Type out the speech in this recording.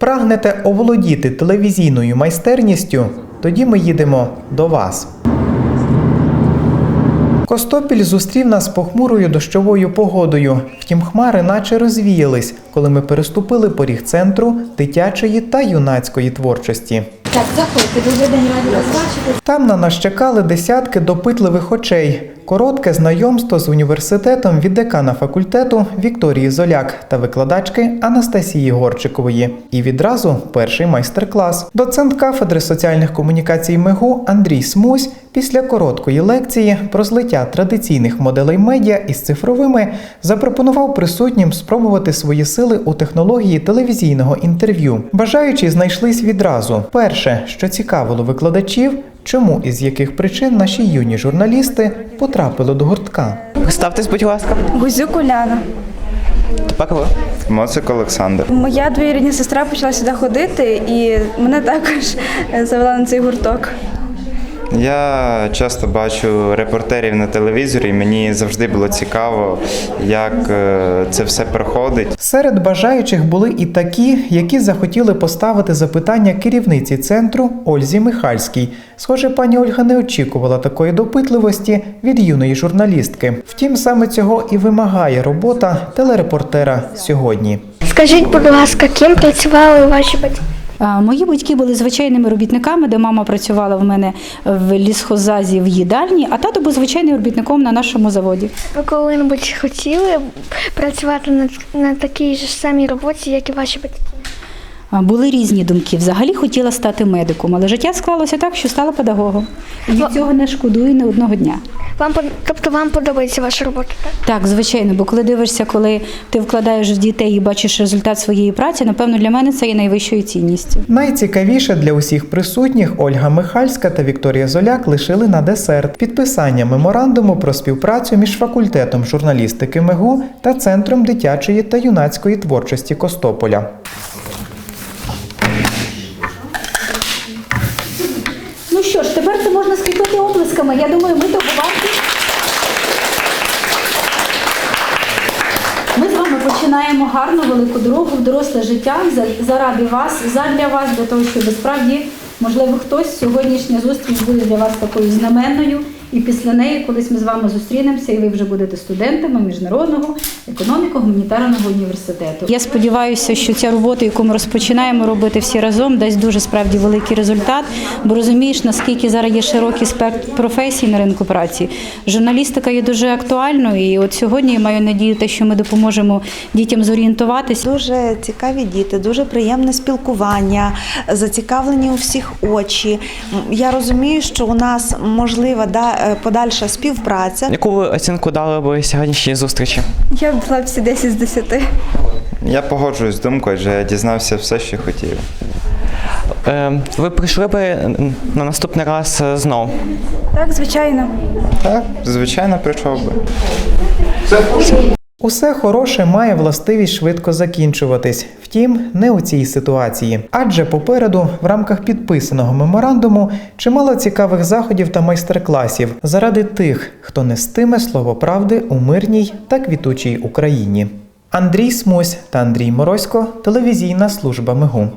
прагнете оволодіти телевізійною майстерністю, тоді ми їдемо до вас. Костопіль зустрів нас похмурою дощовою погодою. Втім, хмари наче розвіялись, коли ми переступили поріг центру дитячої та юнацької творчості. Так, заходьте, дуже день раді вас бачити. Там на нас чекали десятки допитливих очей. Коротке знайомство з університетом від декана факультету Вікторії Золяк та викладачки Анастасії Горчикової. І відразу перший майстер-клас. Доцент кафедри соціальних комунікацій МИГУ Андрій Смусь після короткої лекції про злиття традиційних моделей медіа із цифровими запропонував присутнім спробувати свої сили у технології телевізійного інтерв'ю. Бажаючі знайшлись відразу. Перше, що цікавило викладачів, чому і з яких причин наші юні журналісти потрапили до гуртка. Ставтесь, будь ласка. Гузюк Уляна. Тепер ви. Моцик Олександр. Моя двоюрідна сестра почала сюди ходити, і мене також завела на цей гурток. Я часто бачу репортерів на телевізорі. і Мені завжди було цікаво, як е, це все проходить. Серед бажаючих були і такі, які захотіли поставити запитання керівниці центру Ользі Михальській. Схоже, пані Ольга не очікувала такої допитливості від юної журналістки. Втім, саме цього і вимагає робота телерепортера сьогодні. Скажіть, будь ласка, ким працювали ваші батьки? Мої батьки були звичайними робітниками, де мама працювала в мене в лісхозазі в їдальні, а тато був звичайним робітником на нашому заводі. Ви коли-небудь хотіли працювати на, на такій ж самій роботі, як і ваші батьки? Були різні думки. Взагалі хотіла стати медиком, але життя склалося так, що стала педагогом. І від цього не шкодую не одного дня. Вам тобто вам подобається ваша робота, так? Так, звичайно, бо коли дивишся, коли ти вкладаєш в дітей і бачиш результат своєї праці, напевно, для мене це є найвищою цінністю. Найцікавіше для усіх присутніх Ольга Михальська та Вікторія Золяк лишили на десерт підписання меморандуму про співпрацю між факультетом журналістики МИГУ та Центром дитячої та юнацької творчості Костополя. Ну що ж, тепер це можна скріпити оплесками. Я думаю, ми того варті. Ми з починаємо гарну велику дорогу в доросле життя за- заради вас, задля вас, для того, щоб справді, можливо, хтось сьогоднішня зустріч буде для вас такою знаменною. І після неї, колись ми з вами зустрінемося, і ви вже будете студентами міжнародного економіко-гуманітарного університету. Я сподіваюся, що ця робота, яку ми розпочинаємо робити всі разом, дасть дуже справді великий результат, бо розумієш, наскільки зараз є широкий спектр професій на ринку праці. Журналістика є дуже актуальною, і от сьогодні я маю надію, те, що ми допоможемо дітям зорієнтуватися. Дуже цікаві діти, дуже приємне спілкування, зацікавлені у всіх очі. Я розумію, що у нас можлива да, подальша співпраця. Яку ви оцінку дали би сьогоднішній зустрічі? Я б була всі 10 з 10. Я погоджуюсь з думкою, адже я дізнався все, що хотів. Е, ви прийшли би на наступний раз е, знов? Так, звичайно. Так, звичайно, прийшов би. Усе хороше має властивість швидко закінчуватись. Втім, не у цій ситуації. Адже попереду, в рамках підписаного меморандуму, чимало цікавих заходів та майстер-класів заради тих, хто нестиме слово правди у мирній та квітучій Україні. Андрій Смусь та Андрій Морозько, телевізійна служба МИГУ.